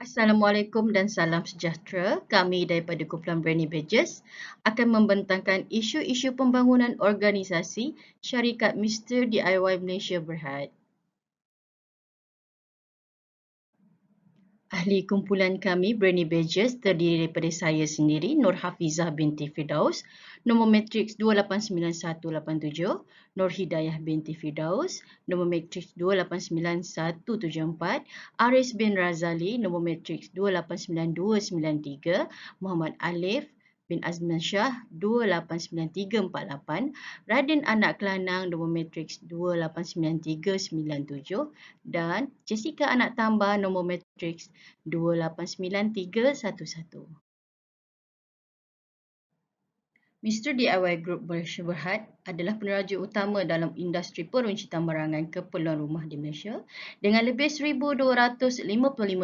Assalamualaikum dan salam sejahtera. Kami daripada kumpulan Bernie Badges akan membentangkan isu-isu pembangunan organisasi syarikat Mr. DIY Malaysia Berhad. Ahli kumpulan kami, Bernie Badges, terdiri daripada saya sendiri, Nur Hafizah binti Firdaus, nombor matriks 289187, Nur Hidayah binti Firdaus, nombor matriks 289174, Aris bin Razali, nombor matriks 289293, Muhammad Alif, bin Azman Shah 289348, Radin Anak Kelanang nombor matriks 289397 dan Jessica Anak Tambah nombor matriks 289311. Mr. DIY Group Berhad adalah peneraja utama dalam industri peruncitan barangan keperluan rumah di Malaysia dengan lebih 1,255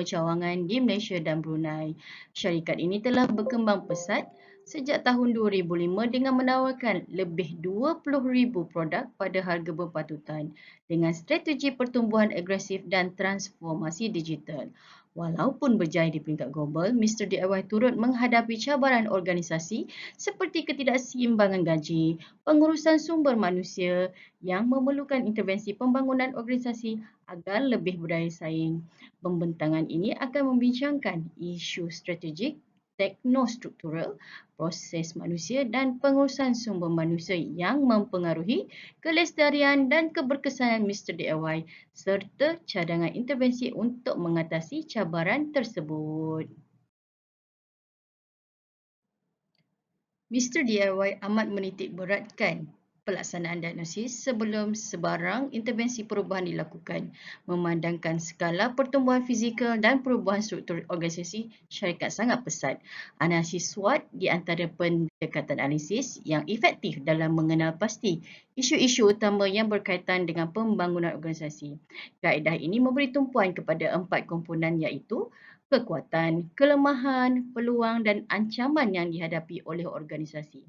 cawangan di Malaysia dan Brunei. Syarikat ini telah berkembang pesat sejak tahun 2005 dengan menawarkan lebih 20,000 produk pada harga berpatutan dengan strategi pertumbuhan agresif dan transformasi digital. Walaupun berjaya di peringkat global, Mr. DIY turut menghadapi cabaran organisasi seperti ketidakseimbangan gaji, pengurusan sumber manusia yang memerlukan intervensi pembangunan organisasi agar lebih berdaya saing. Pembentangan ini akan membincangkan isu strategik teknostruktural, proses manusia dan pengurusan sumber manusia yang mempengaruhi kelestarian dan keberkesanan Mr. DIY serta cadangan intervensi untuk mengatasi cabaran tersebut. Mr. DIY amat menitik beratkan pelaksanaan diagnosis sebelum sebarang intervensi perubahan dilakukan memandangkan skala pertumbuhan fizikal dan perubahan struktur organisasi syarikat sangat pesat. Analisis SWOT di antara pendekatan analisis yang efektif dalam mengenal pasti isu-isu utama yang berkaitan dengan pembangunan organisasi. Kaedah ini memberi tumpuan kepada empat komponen iaitu kekuatan, kelemahan, peluang dan ancaman yang dihadapi oleh organisasi.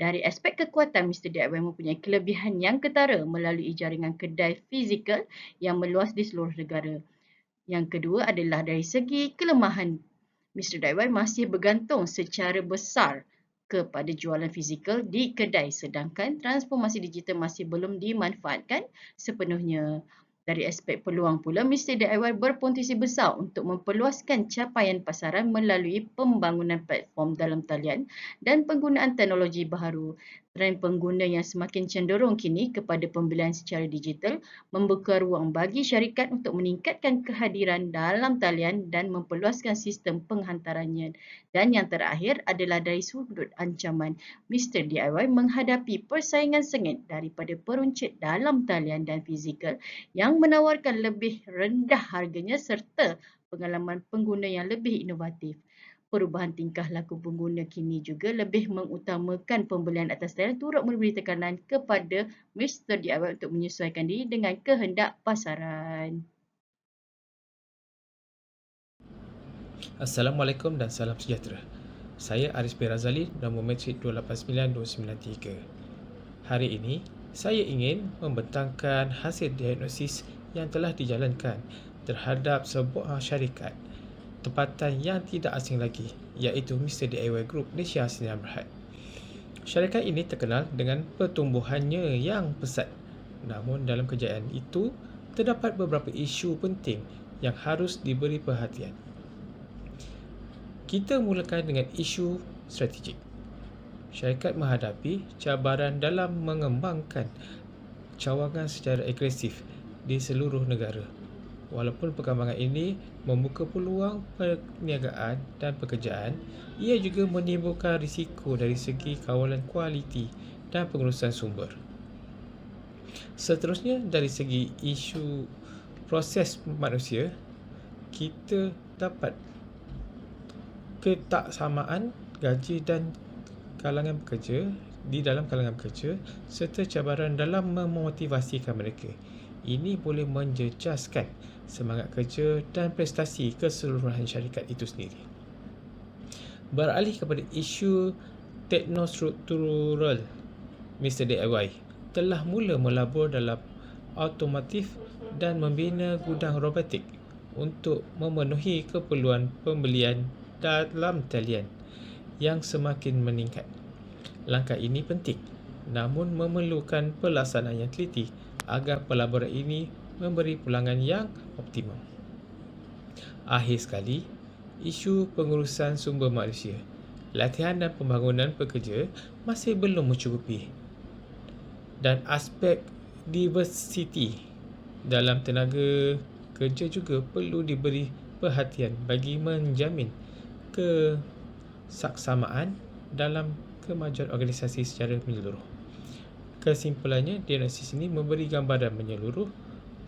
Dari aspek kekuatan, Mr. DIY mempunyai kelebihan yang ketara melalui jaringan kedai fizikal yang meluas di seluruh negara. Yang kedua adalah dari segi kelemahan. Mr. DIY masih bergantung secara besar kepada jualan fizikal di kedai sedangkan transformasi digital masih belum dimanfaatkan sepenuhnya. Dari aspek peluang pula, Mr. DIY berpotensi besar untuk memperluaskan capaian pasaran melalui pembangunan platform dalam talian dan penggunaan teknologi baharu Trend pengguna yang semakin cenderung kini kepada pembelian secara digital membuka ruang bagi syarikat untuk meningkatkan kehadiran dalam talian dan memperluaskan sistem penghantarannya. Dan yang terakhir adalah dari sudut ancaman, Mr. DIY menghadapi persaingan sengit daripada peruncit dalam talian dan fizikal yang menawarkan lebih rendah harganya serta pengalaman pengguna yang lebih inovatif perubahan tingkah laku pengguna kini juga lebih mengutamakan pembelian atas talian turut memberi tekanan kepada Mr. DIY untuk menyesuaikan diri dengan kehendak pasaran. Assalamualaikum dan salam sejahtera. Saya Aris bin Razali nombor metrik 289293. Hari ini, saya ingin membentangkan hasil diagnosis yang telah dijalankan terhadap sebuah syarikat tempatan yang tidak asing lagi iaitu Mr. DIY Group Malaysia Sdn Berhad. Syarikat ini terkenal dengan pertumbuhannya yang pesat. Namun dalam kejayaan itu terdapat beberapa isu penting yang harus diberi perhatian. Kita mulakan dengan isu strategik. Syarikat menghadapi cabaran dalam mengembangkan cawangan secara agresif di seluruh negara Walaupun perkembangan ini membuka peluang perniagaan dan pekerjaan, ia juga menimbulkan risiko dari segi kawalan kualiti dan pengurusan sumber. Seterusnya dari segi isu proses manusia, kita dapat ketaksamaan gaji dan kalangan pekerja di dalam kalangan pekerja serta cabaran dalam memotivasikan mereka. Ini boleh menjejaskan semangat kerja dan prestasi keseluruhan syarikat itu sendiri. Beralih kepada isu teknostruktural, Mr. DIY telah mula melabur dalam automotif dan membina gudang robotik untuk memenuhi keperluan pembelian dalam talian yang semakin meningkat. Langkah ini penting namun memerlukan pelaksanaan yang teliti agar pelaburan ini memberi pulangan yang optimum. Akhir sekali, isu pengurusan sumber manusia, latihan dan pembangunan pekerja masih belum mencukupi. Dan aspek diversity dalam tenaga kerja juga perlu diberi perhatian bagi menjamin kesaksamaan dalam kemajuan organisasi secara menyeluruh. Kesimpulannya, diagnosis ini memberi gambaran menyeluruh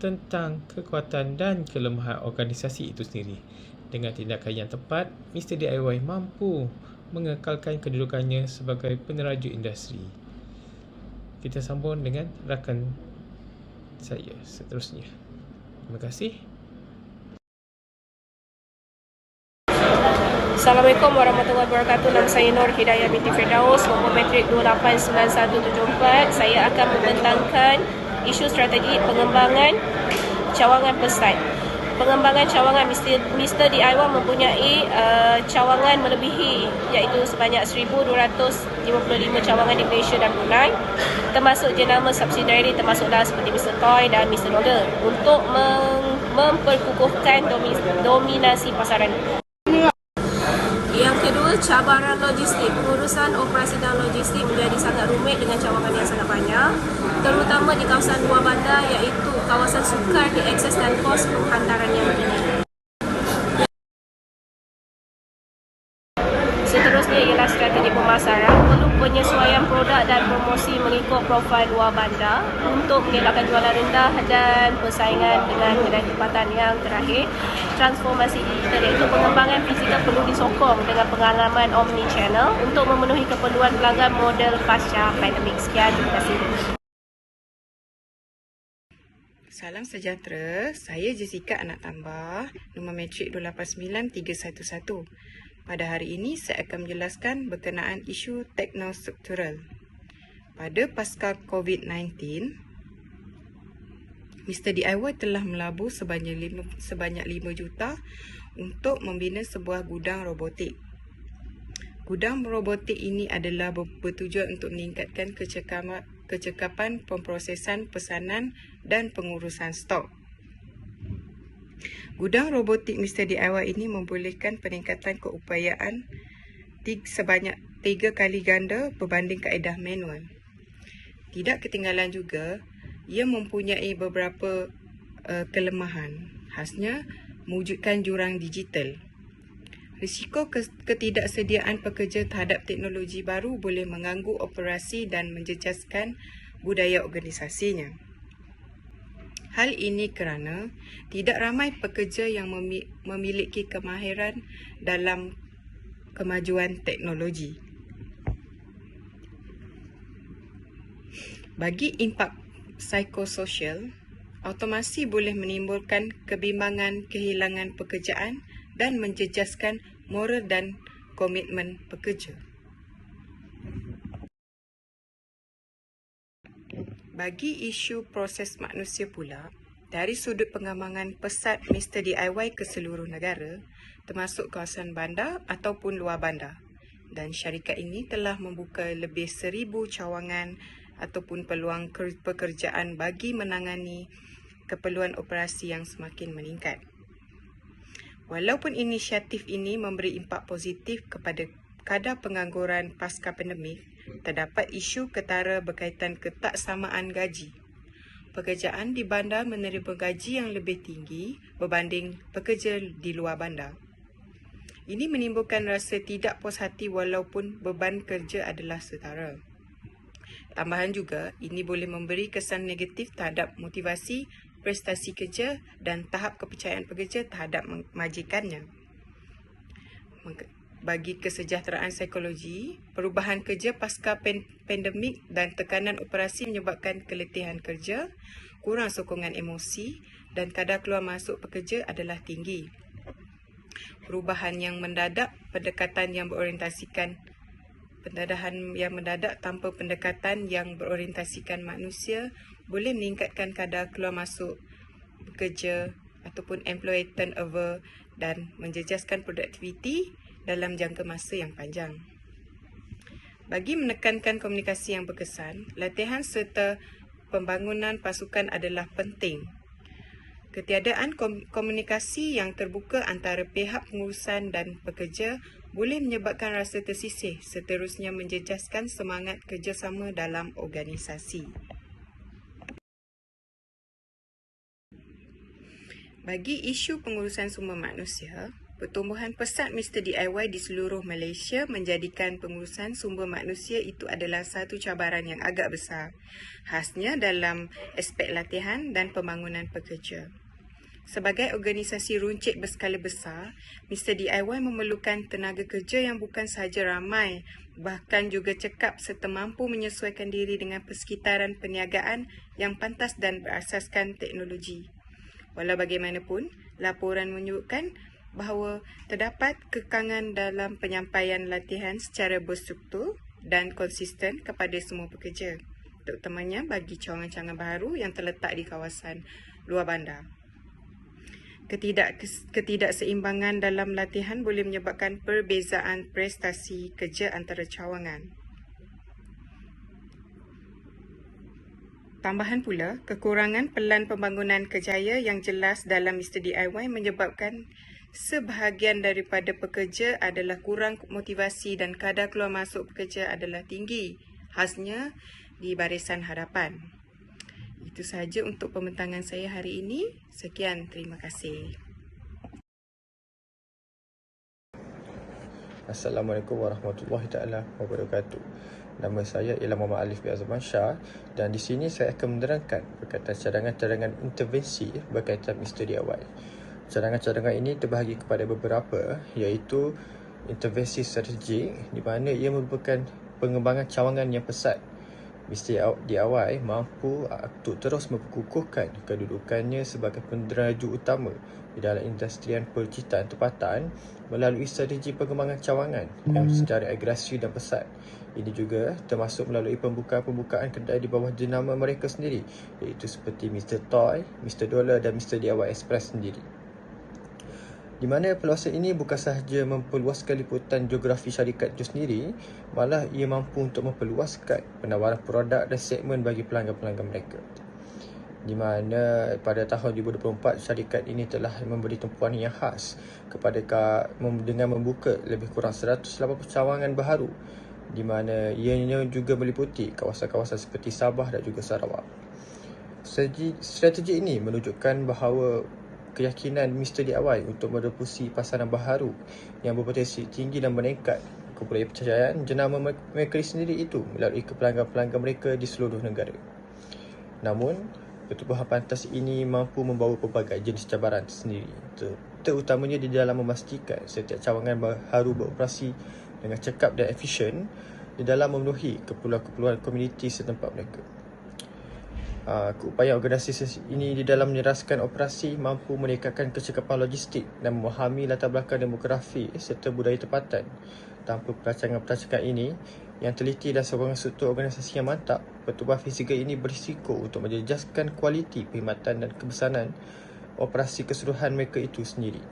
tentang kekuatan dan kelemahan organisasi itu sendiri. Dengan tindakan yang tepat, Mr. DIY mampu mengekalkan kedudukannya sebagai peneraju industri. Kita sambung dengan rakan saya seterusnya. Terima kasih. Assalamualaikum warahmatullahi wabarakatuh. Nama saya Nur Hidayah binti Firdaus, nombor matrik 289174. Saya akan membentangkan isu strategi pengembangan cawangan pesat. Pengembangan cawangan Mr. Mr. DIY mempunyai uh, cawangan melebihi iaitu sebanyak 1255 cawangan di Malaysia dan Brunei termasuk jenama subsidiary termasuklah seperti Mr. Toy dan Mr. Noodle untuk mem- memperkukuhkan domi- dominasi pasaran cabaran logistik. Pengurusan operasi dan logistik menjadi sangat rumit dengan cawangan yang sangat banyak. Terutama di kawasan luar bandar iaitu kawasan sukar diakses dan kos penghantaran yang tinggi. Seterusnya ialah strategi pemasaran. Perlu penyesuaian produk dan promosi mengikut profil luar bandar untuk mengelakkan jualan rendah dan persaingan dengan kedai tempatan yang terakhir. Transformasi digital iaitu pengembangan fizikal perlu disokong dengan pengalaman omni-channel untuk memenuhi keperluan pelanggan model pasca pandemik. Sekian, terima kasih. Salam sejahtera, saya Jessica Anak Tambah, nombor matrik 289311. Pada hari ini, saya akan menjelaskan berkenaan isu teknostruktural. Pada pasca COVID-19, Mr. DIY telah melabur sebanyak 5, sebanyak 5 juta untuk membina sebuah gudang robotik. Gudang robotik ini adalah bertujuan untuk meningkatkan kecekapan, kecekapan pemprosesan pesanan dan pengurusan stok. Gudang robotik Mr. DIY ini membolehkan peningkatan keupayaan sebanyak tiga kali ganda berbanding kaedah manual. Tidak ketinggalan juga, ia mempunyai beberapa uh, kelemahan. Khasnya, mewujudkan jurang digital. Risiko ketidaksediaan pekerja terhadap teknologi baru boleh mengganggu operasi dan menjejaskan budaya organisasinya. Hal ini kerana tidak ramai pekerja yang memiliki kemahiran dalam kemajuan teknologi. Bagi impak psikososial, automasi boleh menimbulkan kebimbangan kehilangan pekerjaan dan menjejaskan moral dan komitmen pekerja. Bagi isu proses manusia pula, dari sudut pengembangan pesat Mr. DIY ke seluruh negara, termasuk kawasan bandar ataupun luar bandar. Dan syarikat ini telah membuka lebih seribu cawangan ataupun peluang pekerjaan bagi menangani keperluan operasi yang semakin meningkat. Walaupun inisiatif ini memberi impak positif kepada kadar pengangguran pasca pandemik, terdapat isu ketara berkaitan ketaksamaan gaji. Pekerjaan di bandar menerima gaji yang lebih tinggi berbanding pekerja di luar bandar. Ini menimbulkan rasa tidak puas hati walaupun beban kerja adalah setara. Tambahan juga, ini boleh memberi kesan negatif terhadap motivasi prestasi kerja dan tahap kepercayaan pekerja terhadap majikannya bagi kesejahteraan psikologi, perubahan kerja pasca pandemik dan tekanan operasi menyebabkan keletihan kerja, kurang sokongan emosi dan kadar keluar masuk pekerja adalah tinggi. Perubahan yang mendadak, pendekatan yang berorientasikan pendadahan yang mendadak tanpa pendekatan yang berorientasikan manusia boleh meningkatkan kadar keluar masuk pekerja ataupun employee turnover dan menjejaskan produktiviti dalam jangka masa yang panjang. Bagi menekankan komunikasi yang berkesan, latihan serta pembangunan pasukan adalah penting. Ketiadaan komunikasi yang terbuka antara pihak pengurusan dan pekerja boleh menyebabkan rasa tersisih seterusnya menjejaskan semangat kerjasama dalam organisasi. Bagi isu pengurusan sumber manusia, pertumbuhan pesat Mr. DIY di seluruh Malaysia menjadikan pengurusan sumber manusia itu adalah satu cabaran yang agak besar, khasnya dalam aspek latihan dan pembangunan pekerja. Sebagai organisasi runcit berskala besar, Mr. DIY memerlukan tenaga kerja yang bukan sahaja ramai, bahkan juga cekap serta mampu menyesuaikan diri dengan persekitaran perniagaan yang pantas dan berasaskan teknologi. Walau bagaimanapun, laporan menyebutkan bahawa terdapat kekangan dalam penyampaian latihan secara berstruktur dan konsisten kepada semua pekerja, terutamanya bagi cawangan-cawangan baru yang terletak di kawasan luar bandar ketidak ketidakseimbangan dalam latihan boleh menyebabkan perbezaan prestasi kerja antara cawangan. Tambahan pula, kekurangan pelan pembangunan kejaya yang jelas dalam Mr. DIY menyebabkan sebahagian daripada pekerja adalah kurang motivasi dan kadar keluar masuk pekerja adalah tinggi, khasnya di barisan hadapan. Itu sahaja untuk pembentangan saya hari ini. Sekian, terima kasih. Assalamualaikum warahmatullahi taala wabarakatuh. Nama saya ialah Muhammad Alif bin Azman Shah dan di sini saya akan menerangkan berkaitan cadangan-cadangan intervensi berkaitan Mr. DIY. Cadangan-cadangan ini terbahagi kepada beberapa iaitu intervensi strategik di mana ia merupakan pengembangan cawangan yang pesat Mr. DIY mampu untuk terus memperkukuhkan kedudukannya sebagai penderaju utama di dalam industrian percitaan tempatan melalui strategi pengembangan cawangan yang secara agresi dan pesat. Ini juga termasuk melalui pembukaan-pembukaan kedai di bawah jenama mereka sendiri iaitu seperti Mr. Toy, Mr. Dollar dan Mr. DIY Express sendiri di mana peluasan ini bukan sahaja memperluaskan liputan geografi syarikat itu sendiri, malah ia mampu untuk memperluaskan penawaran produk dan segmen bagi pelanggan-pelanggan mereka. Di mana pada tahun 2024 syarikat ini telah memberi tumpuan yang khas kepada dengan membuka lebih kurang 180 cawangan baharu di mana ianya juga meliputi kawasan-kawasan seperti Sabah dan juga Sarawak. Strategi ini menunjukkan bahawa keyakinan Mr. DIY untuk merepusi pasaran baharu yang berpotensi tinggi dan meningkat kepercayaan jenama mereka sendiri itu melalui pelanggan-pelanggan mereka di seluruh negara. Namun, pertubuhan pantas ini mampu membawa pelbagai jenis cabaran sendiri terutamanya di dalam memastikan setiap cawangan baharu beroperasi dengan cekap dan efisien di dalam memenuhi keperluan-keperluan komuniti setempat mereka. Uh, keupayaan organisasi ini di dalam menyeraskan operasi mampu meningkatkan kecekapan logistik dan memahami latar belakang demografi serta budaya tempatan. Tanpa perancangan-perancangan ini yang teliti dan sokongan struktur organisasi yang mantap, pertubuhan fizikal ini berisiko untuk menjejaskan kualiti perkhidmatan dan kebesaran operasi keseluruhan mereka itu sendiri.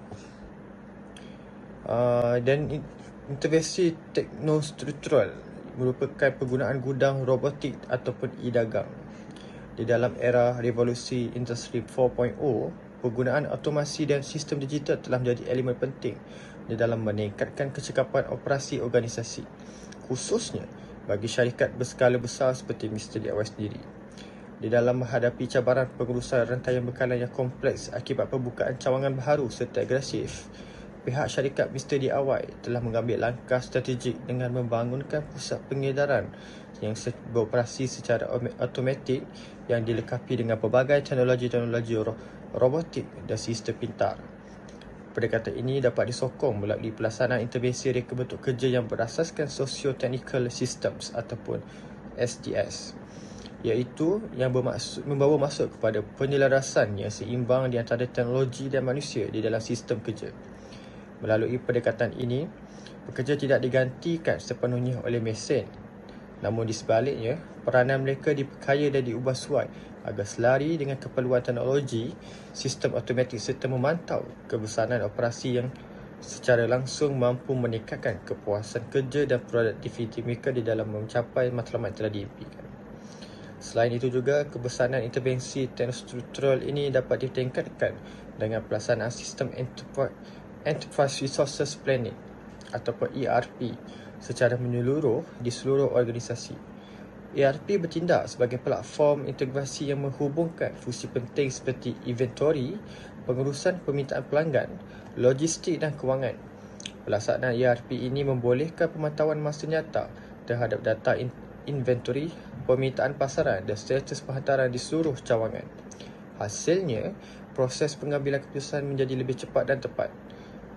Uh, dan intervensi teknostruktural merupakan penggunaan gudang robotik ataupun e-dagang di dalam era revolusi industri 4.0, penggunaan automasi dan sistem digital telah menjadi elemen penting di dalam meningkatkan kecekapan operasi organisasi, khususnya bagi syarikat berskala besar seperti Mr. DIY sendiri. Di dalam menghadapi cabaran pengurusan rantaian bekalan yang kompleks akibat pembukaan cawangan baharu serta agresif, pihak syarikat Mr. DIY telah mengambil langkah strategik dengan membangunkan pusat pengedaran yang beroperasi secara automatik yang dilengkapi dengan pelbagai teknologi-teknologi robotik dan sistem pintar. Pendekatan ini dapat disokong melalui pelaksanaan intervensi reka bentuk kerja yang berasaskan Socio-Technical Systems ataupun SDS iaitu yang bermaksud membawa masuk kepada penyelarasan yang seimbang di antara teknologi dan manusia di dalam sistem kerja. Melalui pendekatan ini, pekerja tidak digantikan sepenuhnya oleh mesin. Namun di sebaliknya, peranan mereka diperkaya dan diubah suai agar selari dengan keperluan teknologi, sistem automatik serta memantau kebesaran operasi yang secara langsung mampu meningkatkan kepuasan kerja dan produktiviti mereka di dalam mencapai matlamat telah diimpikan. Selain itu juga, kebesaran intervensi teknostruktural ini dapat ditingkatkan dengan pelaksanaan sistem Enterprise Resources Planning ataupun ERP secara menyeluruh di seluruh organisasi. ERP bertindak sebagai platform integrasi yang menghubungkan fungsi penting seperti inventory, pengurusan permintaan pelanggan, logistik dan kewangan. Pelaksanaan ERP ini membolehkan pemantauan masa nyata terhadap data inventory, permintaan pasaran dan status penghantaran di seluruh cawangan. Hasilnya, proses pengambilan keputusan menjadi lebih cepat dan tepat.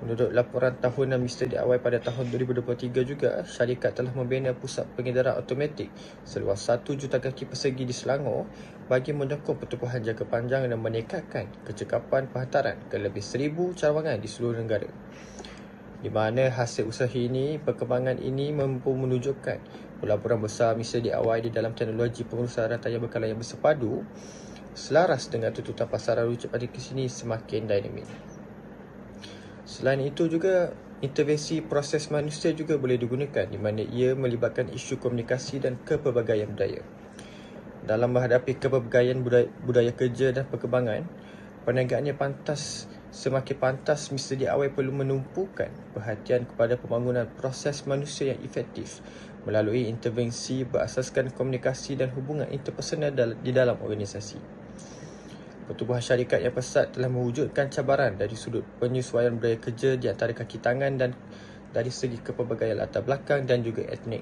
Menurut laporan tahunan Mr. DIY pada tahun 2023 juga, syarikat telah membina pusat pengedaran automatik seluas 1 juta kaki persegi di Selangor bagi menyokong pertumbuhan jangka panjang dan meningkatkan kecekapan penghantaran ke lebih 1000 cawangan di seluruh negara. Di mana hasil usaha ini, perkembangan ini mampu menunjukkan pelaburan besar Mr. DIY di dalam teknologi pengurusan rantaian bekalan yang bersepadu selaras dengan tuntutan pasaran rujuk pada kesini semakin dinamik. Selain itu juga intervensi proses manusia juga boleh digunakan di mana ia melibatkan isu komunikasi dan kepelbagaian budaya. Dalam menghadapi kepelbagaian budaya, budaya kerja dan perkembangan, perniagaannya pantas semakin pantas Mr. DIY perlu menumpukan perhatian kepada pembangunan proses manusia yang efektif melalui intervensi berasaskan komunikasi dan hubungan interpersonal di dalam organisasi. Pertubuhan syarikat yang pesat telah mewujudkan cabaran dari sudut penyesuaian budaya kerja di antara kaki tangan dan dari segi kepelbagaian latar belakang dan juga etnik.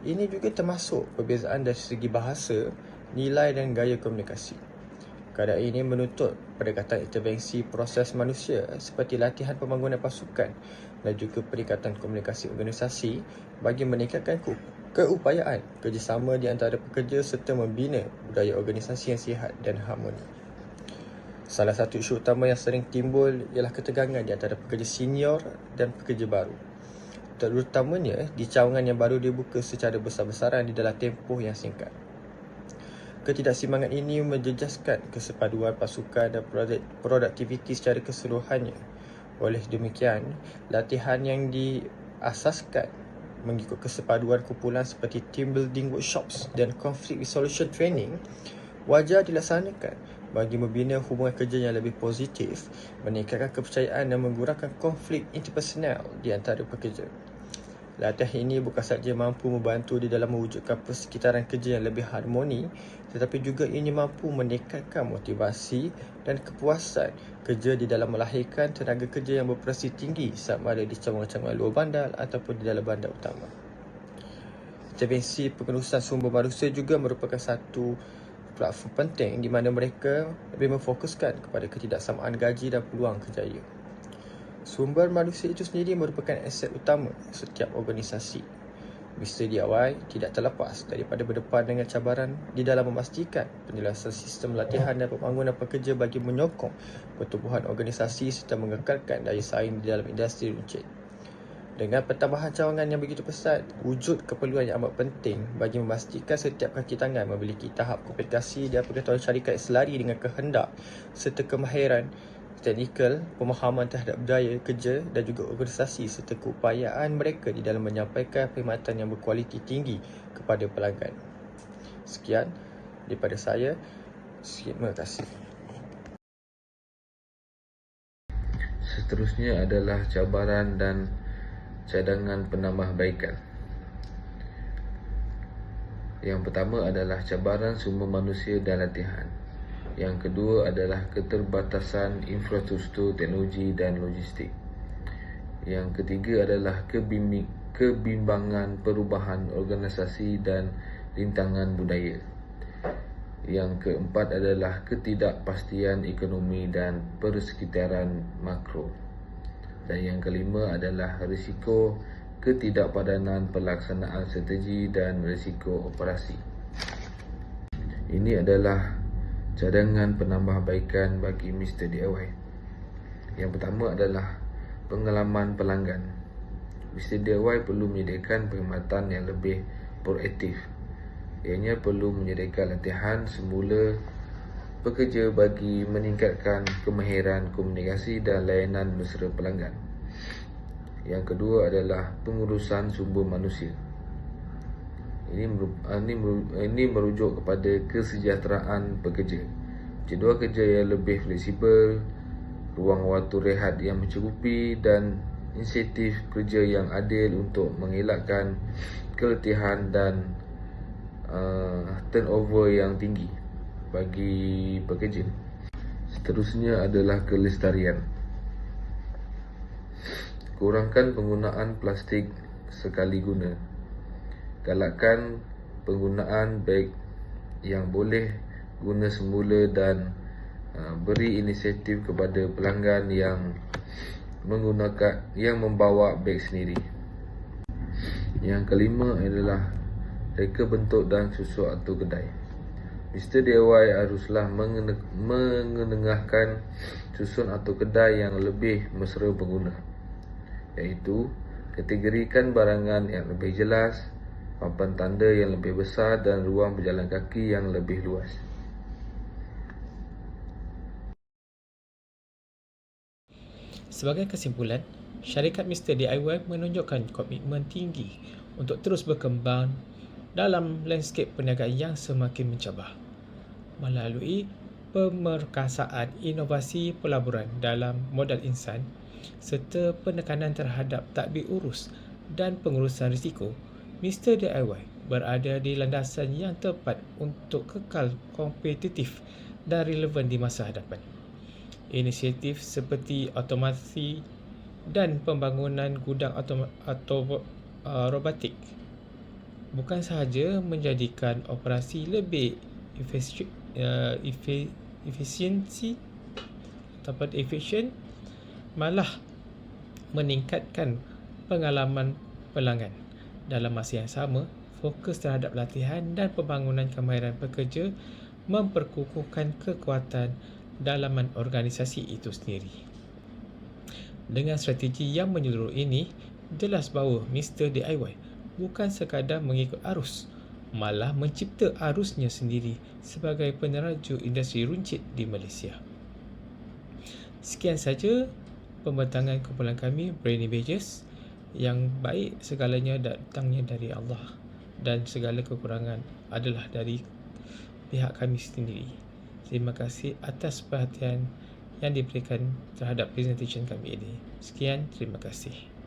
Ini juga termasuk perbezaan dari segi bahasa, nilai dan gaya komunikasi. Keadaan ini menuntut pendekatan intervensi proses manusia seperti latihan pembangunan pasukan dan juga peningkatan komunikasi organisasi bagi meningkatkan keupayaan kerjasama di antara pekerja serta membina budaya organisasi yang sihat dan harmoni. Salah satu isu utama yang sering timbul ialah ketegangan di antara pekerja senior dan pekerja baru. Terutamanya di cawangan yang baru dibuka secara besar-besaran di dalam tempoh yang singkat. Ketidaksimangan ini menjejaskan kesepaduan pasukan dan produktiviti secara keseluruhannya. Oleh demikian, latihan yang diasaskan mengikut kesepaduan kumpulan seperti team building workshops dan conflict resolution training wajar dilaksanakan bagi membina hubungan kerja yang lebih positif, meningkatkan kepercayaan dan mengurangkan konflik interpersonal di antara pekerja. Latihan ini bukan sahaja mampu membantu di dalam mewujudkan persekitaran kerja yang lebih harmoni, tetapi juga ini mampu meningkatkan motivasi dan kepuasan kerja di dalam melahirkan tenaga kerja yang berprestasi tinggi sama ada di cawangan-cawangan luar bandar ataupun di dalam bandar utama. Intervensi pengurusan sumber manusia juga merupakan satu platform penting di mana mereka lebih memfokuskan kepada ketidaksamaan gaji dan peluang kerjaya. Sumber manusia itu sendiri merupakan aset utama setiap organisasi. Mr. DIY tidak terlepas daripada berdepan dengan cabaran di dalam memastikan penjelasan sistem latihan dan pembangunan pekerja bagi menyokong pertumbuhan organisasi serta mengekalkan daya saing di dalam industri runcit. Dengan pertambahan cawangan yang begitu pesat, wujud keperluan yang amat penting bagi memastikan setiap kaki tangan memiliki tahap komplikasi dan pengetahuan syarikat selari dengan kehendak serta kemahiran teknikal, pemahaman terhadap budaya kerja dan juga organisasi serta keupayaan mereka di dalam menyampaikan perkhidmatan yang berkualiti tinggi kepada pelanggan. Sekian daripada saya. Terima kasih. Seterusnya adalah cabaran dan cadangan penambahbaikan. Yang pertama adalah cabaran sumber manusia dan latihan. Yang kedua adalah keterbatasan infrastruktur teknologi dan logistik. Yang ketiga adalah kebimbangan perubahan organisasi dan rintangan budaya. Yang keempat adalah ketidakpastian ekonomi dan persekitaran makro. Dan yang kelima adalah risiko ketidakpadanan pelaksanaan strategi dan risiko operasi. Ini adalah cadangan penambahbaikan bagi Mr. DIY. Yang pertama adalah pengalaman pelanggan. Mr. DIY perlu menyediakan perkhidmatan yang lebih proaktif Ianya perlu menyediakan latihan semula pekerja bagi meningkatkan kemahiran komunikasi dan layanan mesra pelanggan. Yang kedua adalah pengurusan sumber manusia. Ini ini ini merujuk kepada kesejahteraan pekerja. Jadual kerja yang lebih fleksibel, ruang waktu rehat yang mencukupi dan insentif kerja yang adil untuk mengelakkan keletihan dan uh, turnover yang tinggi bagi pekerja. Seterusnya adalah kelestarian. Kurangkan penggunaan plastik sekali guna. Galakkan penggunaan beg yang boleh guna semula dan uh, beri inisiatif kepada pelanggan yang menggunakan yang membawa beg sendiri. Yang kelima adalah reka bentuk dan susuk atau kedai. Mr. DIY haruslah mengenengahkan susun atau kedai yang lebih mesra pengguna iaitu kategorikan barangan yang lebih jelas, papan tanda yang lebih besar dan ruang berjalan kaki yang lebih luas. Sebagai kesimpulan, syarikat Mr. DIY menunjukkan komitmen tinggi untuk terus berkembang dalam landscape perniagaan yang semakin mencabar melalui pemerkasaan inovasi pelaburan dalam modal insan serta penekanan terhadap takbir urus dan pengurusan risiko, Mr. DIY berada di landasan yang tepat untuk kekal kompetitif dan relevan di masa hadapan. Inisiatif seperti otomasi dan pembangunan gudang atau uh, robotik bukan sahaja menjadikan operasi lebih uh, efisiensi ataupun efisien malah meningkatkan pengalaman pelanggan dalam masa yang sama fokus terhadap latihan dan pembangunan kemahiran pekerja memperkukuhkan kekuatan dalaman organisasi itu sendiri. Dengan strategi yang menyeluruh ini, jelas bahawa Mr. DIY bukan sekadar mengikut arus, malah mencipta arusnya sendiri sebagai peneraju industri runcit di Malaysia. Sekian saja pembentangan kumpulan kami Brainy Badges yang baik segalanya datangnya dari Allah dan segala kekurangan adalah dari pihak kami sendiri. Terima kasih atas perhatian yang diberikan terhadap presentation kami ini. Sekian, terima kasih.